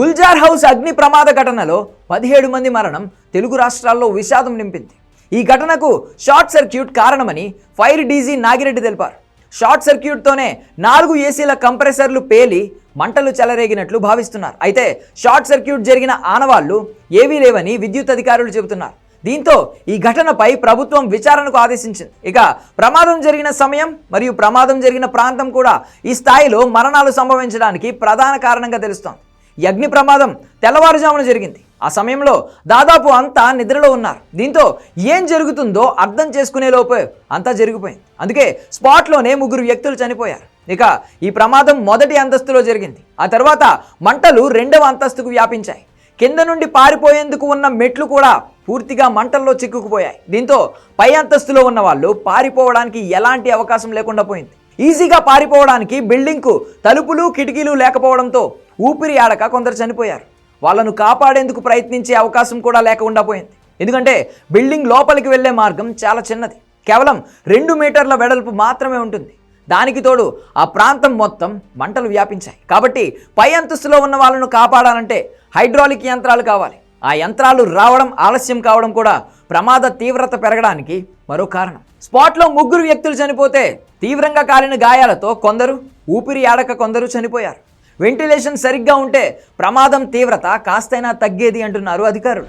Gulzar house అగ్ని ప్రమాద ఘటనలో పదిహేడు మంది మరణం తెలుగు రాష్ట్రాల్లో విషాదం నింపింది. ఈ ఘటనకు షార్ట్ సర్క్యూట్ కారణమని ఫైర్ డీజీ నాగిరెడ్డి తెలిపారు. షార్ట్ సర్క్యూట్తోనే నాలుగు ఏసీల కంప్రెసర్లు పేలి మంటలు చెలరేగినట్లు భావిస్తున్నారు. అయితే షార్ట్ సర్క్యూట్ జరిగిన ఆనవాళ్ళు ఏవీ లేవని విద్యుత్ అధికారులు చెబుతున్నారు. దీంతో ఈ ఘటనపై ప్రభుత్వం విచారణకు ఆదేశించింది. ఇక ప్రమాదం జరిగిన సమయం మరియు ప్రమాదం జరిగిన ప్రాంతం కూడా ఈ స్థాయిలో మరణాలు సంభవించడానికి ప్రధాన కారణంగా తెలుస్తోంది. అగ్ని ప్రమాదం తెల్లవారుజామున జరిగింది. ఆ సమయంలో దాదాపు అంతా నిద్రలో ఉన్నారు. దీంతో ఏం జరుగుతుందో అర్థం చేసుకునే లోపే అంతా జరిగిపోయింది. అందుకే స్పాట్లోనే ముగ్గురు వ్యక్తులు చనిపోయారు. ఇక ఈ ప్రమాదం మొదటి అంతస్తులో జరిగింది. ఆ తర్వాత మంటలు రెండవ అంతస్తుకు వ్యాపించాయి. కింద నుండి పారిపోయేందుకు ఉన్న మెట్లు కూడా పూర్తిగా మంటల్లో చిక్కుకుపోయాయి. దీంతో పై అంతస్తులో ఉన్న వాళ్ళు పారిపోవడానికి ఎలాంటి అవకాశం లేకుండా పోయింది. ఈజీగా పారిపోవడానికి బిల్డింగ్కు తలుపులు కిటికీలు లేకపోవడంతో ఊపిరి ఆడక కొందరు చనిపోయారు. వాళ్ళను కాపాడేందుకు ప్రయత్నించే అవకాశం కూడా లేకుండా పోయింది. ఎందుకంటే బిల్డింగ్ లోపలికి వెళ్ళే మార్గం చాలా చిన్నది. కేవలం రెండు మీటర్ల వెడల్పు మాత్రమే ఉంటుంది. దానికి తోడు ఆ ప్రాంతం మొత్తం మంటలు వ్యాపించాయి. కాబట్టి పై అంతస్తులో ఉన్న వాళ్ళను కాపాడాలంటే హైడ్రాలిక్ యంత్రాలు కావాలి. ఆ యంత్రాలు రావడం ఆలస్యం కావడం కూడా ప్రమాద తీవ్రత పెరగడానికి మరో కారణం. స్పాట్లో ముగ్గురు వ్యక్తులు చనిపోతే తీవ్రంగా కాలిన గాయాలతో కొందరు ఊపిరి ఆడక కొందరు చనిపోయారు. వెంటిలేషన్ సరిగ్గా ఉంటే ప్రమాదం తీవ్రత కాస్తైనా తగ్గేది అంటున్నారు అధికారులు.